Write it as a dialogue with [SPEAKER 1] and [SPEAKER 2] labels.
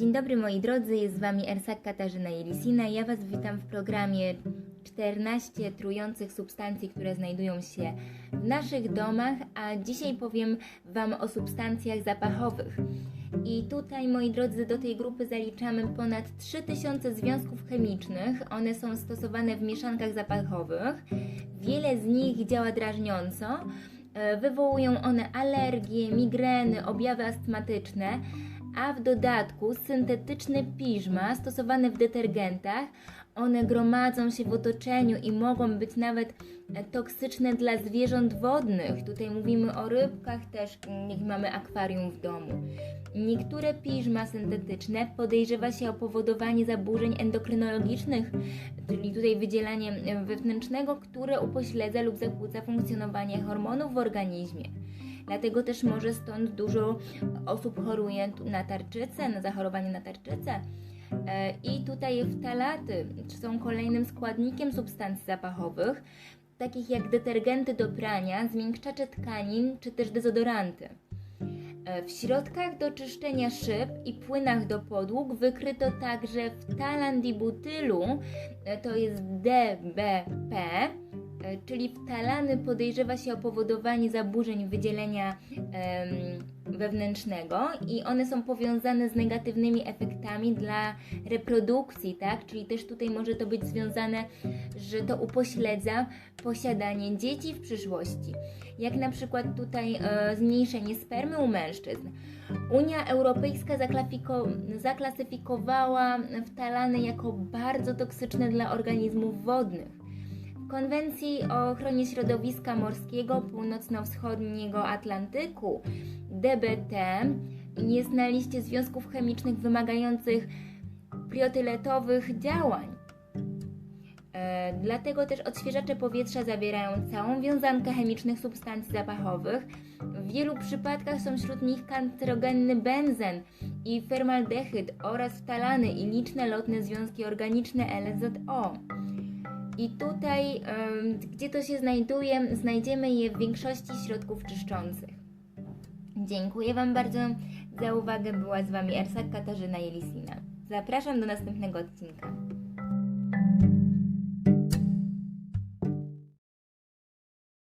[SPEAKER 1] Dzień dobry moi drodzy, jest z Wami Ersak Katarzyna Jelisina. Ja Was witam w programie 14 trujących substancji, które znajdują się w naszych domach, a dzisiaj powiem Wam o substancjach zapachowych. I tutaj, moi drodzy, do tej grupy zaliczamy ponad 3000 związków chemicznych. One są stosowane w mieszankach zapachowych. Wiele z nich działa drażniąco. E, Wywołują one alergie, migreny, objawy astmatyczne, a w dodatku syntetyczne piżma stosowane w detergentach, one gromadzą się w otoczeniu i mogą być nawet e, toksyczne dla zwierząt wodnych. Tutaj mówimy o rybkach też, jak mamy akwarium w domu. Niektóre piżma syntetyczne podejrzewa się o powodowanie zaburzeń endokrynologicznych, czyli tutaj wydzielanie e, wewnętrznego, które upośledza lub zakłóca funkcjonowanie hormonów w organizmie. Dlatego też może stąd dużo osób choruje na tarczycę, na zachorowanie na tarczycę. E, I tutaj ftalaty są kolejnym składnikiem substancji zapachowych, takich jak detergenty do prania, zmiękczacze tkanin czy też dezodoranty. E, W środkach do czyszczenia szyb i płynach do podłóg wykryto także ftalandibutylu, e, to jest DBP, czyli ftalany podejrzewa się o powodowanie zaburzeń wydzielenia em, wewnętrznego i one są powiązane z negatywnymi efektami dla reprodukcji, tak? Czyli też tutaj może to być związane, że to upośledza posiadanie dzieci w przyszłości. Jak na przykład tutaj e, zmniejszenie spermy u mężczyzn. Unia Europejska zaklasyfikowała ftalany jako bardzo toksyczne dla organizmów wodnych. Konwencji o ochronie środowiska morskiego północno-wschodniego Atlantyku DBT jest na związków chemicznych wymagających priotyletowych działań. E, dlatego też odświeżacze powietrza zawierają całą wiązankę chemicznych substancji zapachowych. W wielu przypadkach są wśród nich kancerogenny benzen i formaldehyd oraz ftalany i liczne lotne związki organiczne LZO. I tutaj, gdzie to się znajduje, znajdziemy je w większości środków czyszczących. Dziękuję Wam bardzo za uwagę. Była z Wami Ersak Katarzyna Jelisina. Zapraszam do następnego odcinka.